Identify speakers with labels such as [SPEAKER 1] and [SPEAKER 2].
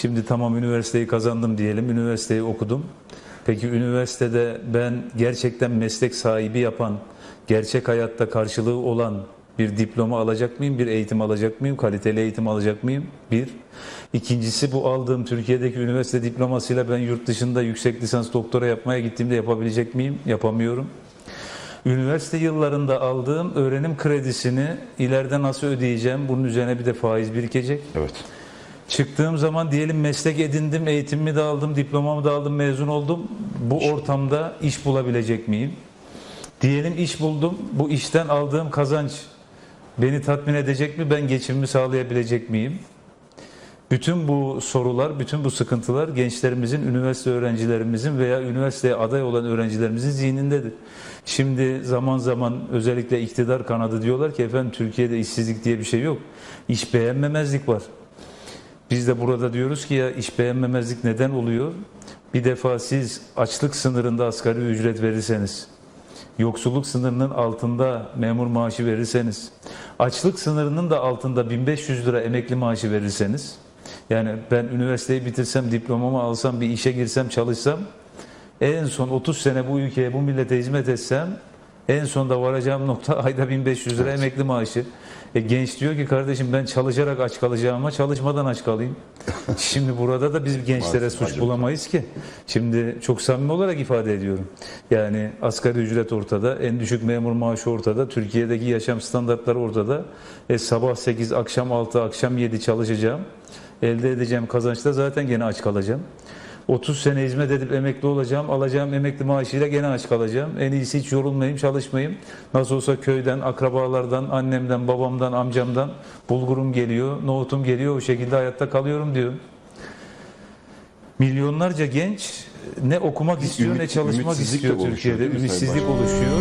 [SPEAKER 1] Şimdi tamam üniversiteyi kazandım diyelim, üniversiteyi okudum. Peki üniversitede ben gerçekten meslek sahibi yapan, gerçek hayatta karşılığı olan bir diploma alacak mıyım, bir eğitim alacak mıyım, kaliteli eğitim alacak mıyım? Bir. İkincisi bu aldığım Türkiye'deki üniversite diplomasıyla ben yurt dışında yüksek lisans doktora yapmaya gittiğimde yapabilecek miyim? Yapamıyorum. Üniversite yıllarında aldığım öğrenim kredisini ileride nasıl ödeyeceğim? Bunun üzerine bir de faiz birikecek.
[SPEAKER 2] Evet.
[SPEAKER 1] Çıktığım zaman diyelim meslek edindim, eğitimimi de aldım, diplomamı da aldım, mezun oldum. Bu ortamda iş bulabilecek miyim? Diyelim iş buldum. Bu işten aldığım kazanç beni tatmin edecek mi? Ben geçimimi sağlayabilecek miyim? Bütün bu sorular, bütün bu sıkıntılar gençlerimizin, üniversite öğrencilerimizin veya üniversiteye aday olan öğrencilerimizin zihnindedir. Şimdi zaman zaman özellikle iktidar kanadı diyorlar ki efendim Türkiye'de işsizlik diye bir şey yok. İş beğenmemezlik var. Biz de burada diyoruz ki ya iş beğenmemezlik neden oluyor? Bir defa siz açlık sınırında asgari ücret verirseniz, yoksulluk sınırının altında memur maaşı verirseniz, açlık sınırının da altında 1500 lira emekli maaşı verirseniz, yani ben üniversiteyi bitirsem, diplomamı alsam, bir işe girsem, çalışsam, en son 30 sene bu ülkeye, bu millete hizmet etsem, en sonda varacağım nokta ayda 1500 lira emekli maaşı. E, genç diyor ki kardeşim ben çalışarak aç kalacağıma çalışmadan aç kalayım. Şimdi burada da biz gençlere suç bulamayız ki. Şimdi çok samimi olarak ifade ediyorum. Yani asgari ücret ortada, en düşük memur maaşı ortada, Türkiye'deki yaşam standartları ortada. E, sabah 8, akşam 6, akşam 7 çalışacağım. Elde edeceğim kazançta zaten gene aç kalacağım. 30 sene hizmet edip emekli olacağım. Alacağım emekli maaşıyla gene aç kalacağım. En iyisi hiç yorulmayayım, çalışmayayım. Nasıl olsa köyden, akrabalardan, annemden, babamdan, amcamdan bulgurum geliyor, nohutum geliyor. O şekilde hayatta kalıyorum diyor. Milyonlarca genç ne okumak istiyor ne
[SPEAKER 2] ümit-
[SPEAKER 1] çalışmak
[SPEAKER 2] ümitsizlik de
[SPEAKER 1] istiyor Türkiye'de. Ümitsizlik oluşuyor.